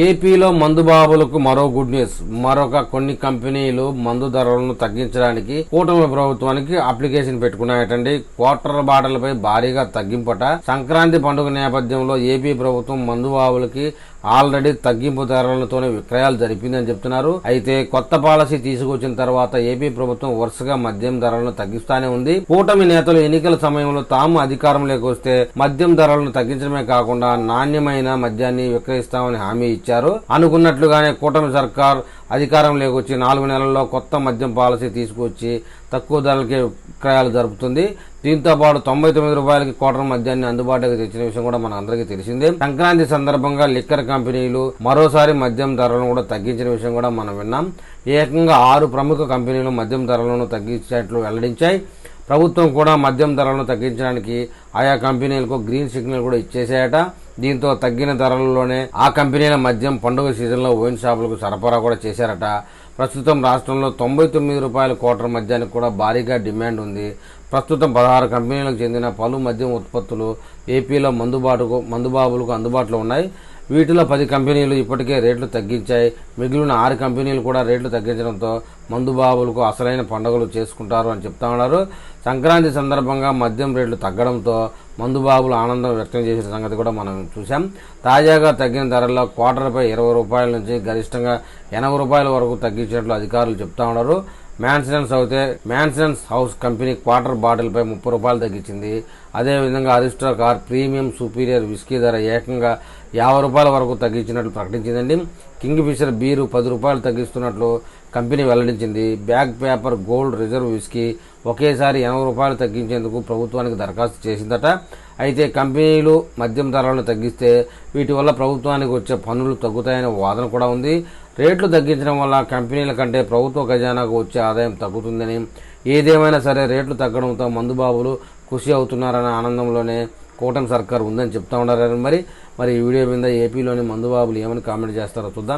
ఏపీలో మందు బాబులకు మరో గుడ్ న్యూస్. మరొక కొన్ని కంపెనీలు మందు ధరలను తగ్గించడానికి కూటమి ప్రభుత్వానికి అప్లికేషన్ పెట్టుకున్నాయటండి. క్వార్టర్ బాటలపై భారీగా తగ్గింపట. సంక్రాంతి పండుగ నేపథ్యంలో ఏపీ ప్రభుత్వం మందు బాబులకి ఆల్రెడీ తగ్గింపు ధరలతోనే విక్రయాలు జరిపిందని చెప్తున్నారు. అయితే కొత్త పాలసీ తీసుకొచ్చిన తర్వాత ఏపీ ప్రభుత్వం వరుసగా మద్యం ధరలను తగ్గిస్తానే ఉంది. కూటమి నేతలు ఎన్నికల సమయంలో తాము అధికారంలోకి వస్తే మద్యం ధరలను తగ్గించడమే కాకుండా నాణ్యమైన మద్యాన్ని విక్రయిస్తామని హామీ ఇచ్చారు. అనుకున్నట్లుగానే కూటమి సర్కార్ అధికారంలోకి వచ్చి నాలుగు నెలల్లో కొత్త మద్యం పాలసీ తీసుకొచ్చి తక్కువ ధరలకే విక్రయాలు జరుపుతుంది. దీంతో పాటు తొంభై తొమ్మిది రూపాయలకి కోటర్ మద్యాన్ని అందుబాటులోకి తెచ్చిన విషయం కూడా మన అందరికీ తెలిసిందే. సంక్రాంతి సందర్భంగా లిక్కర్ కంపెనీలు మరోసారి మద్యం ధరలను కూడా తగ్గించిన విషయం కూడా మనం విన్నాం. ఏకంగా ఆరు ప్రముఖ కంపెనీలు మద్యం ధరలను తగ్గించినట్లు వెల్లడించాయి. ప్రభుత్వం కూడా మద్యం ధరలను తగ్గించడానికి ఆయా కంపెనీలకు గ్రీన్ సిగ్నల్ కూడా ఇచ్చేసాయట దీంతో తగ్గిన ధరలలోనే ఆ కంపెనీల మద్యం పండుగ సీజన్లో వైన్ షాపులకు సరఫరా కూడా చేశారట. ప్రస్తుతం రాష్ట్రంలో తొంభై తొమ్మిది రూపాయల కోటర్ మద్యానికి కూడా భారీగా డిమాండ్ ఉంది. ప్రస్తుతం పదహారు కంపెనీలకు చెందిన పలు మద్యం ఉత్పత్తులు ఏపీలో మందుబాటుకు మందుబాబులకు అందుబాటులో ఉన్నాయి. వీటిలో పది కంపెనీలు ఇప్పటికే రేట్లు తగ్గించాయి. మిగిలిన ఆరు కంపెనీలు కూడా రేట్లు తగ్గించడంతో మందుబాబులకు అసలైన పండుగలు చేసుకుంటారు అని చెప్తా ఉన్నారు. సంక్రాంతి సందర్భంగా మద్యం రేట్లు తగ్గడంతో మందుబాబులు ఆనందం వ్యక్తం చేసిన సంగతి కూడా మనం చూసాం తాజాగా తగ్గిన ధరల్లో క్వార్టర్పై ఇరవై రూపాయల నుంచి గరిష్టంగా ఎనభై రూపాయల వరకు తగ్గించినట్లు అధికారులు చెప్తా ఉన్నారు. మ్యాన్సిడెన్స్ అయితే మ్యాన్సిడెన్స్ హౌస్ కంపెనీ క్వార్టర్ బాటిల్పై ముప్పై రూపాయలు తగ్గించింది. అదేవిధంగా Aristo car premium superior whisky ధర ఏకంగా యాభై రూపాయల వరకు తగ్గించినట్లు ప్రకటించిందండి. కింగ్ ఫిషర్ బీరు పది రూపాయలు తగ్గిస్తున్నట్లు కంపెనీ వెల్లడించింది. Bagpiper gold reserve whisky ఒకేసారి ఎనభై రూపాయలు తగ్గించేందుకు ప్రభుత్వానికి దరఖాస్తు చేసిందట. అయితే కంపెనీలు మద్యం ధరలను తగ్గిస్తే వీటి వల్ల ప్రభుత్వానికి వచ్చే పన్నులు తగ్గుతాయనే వాదన కూడా ఉంది. రేట్లు తగ్గించడం వల్ల కంపెనీల కంటే ప్రభుత్వ ఖజానాకు వచ్చే ఆదాయం తగ్గుతుందని. ఏదేమైనా సరే రేట్లు తగ్గడంతో మందుబాబులు ఖుషి అవుతున్నారనే ఆనందంలోనే కూటమి సర్కార్ ఉందని చెప్తా ఉన్నారు. మరి మరి ఈ వీడియో మీద ఏపీలోని మందుబాబులు ఏమని కామెంట్ చేస్తారో చూద్దాం.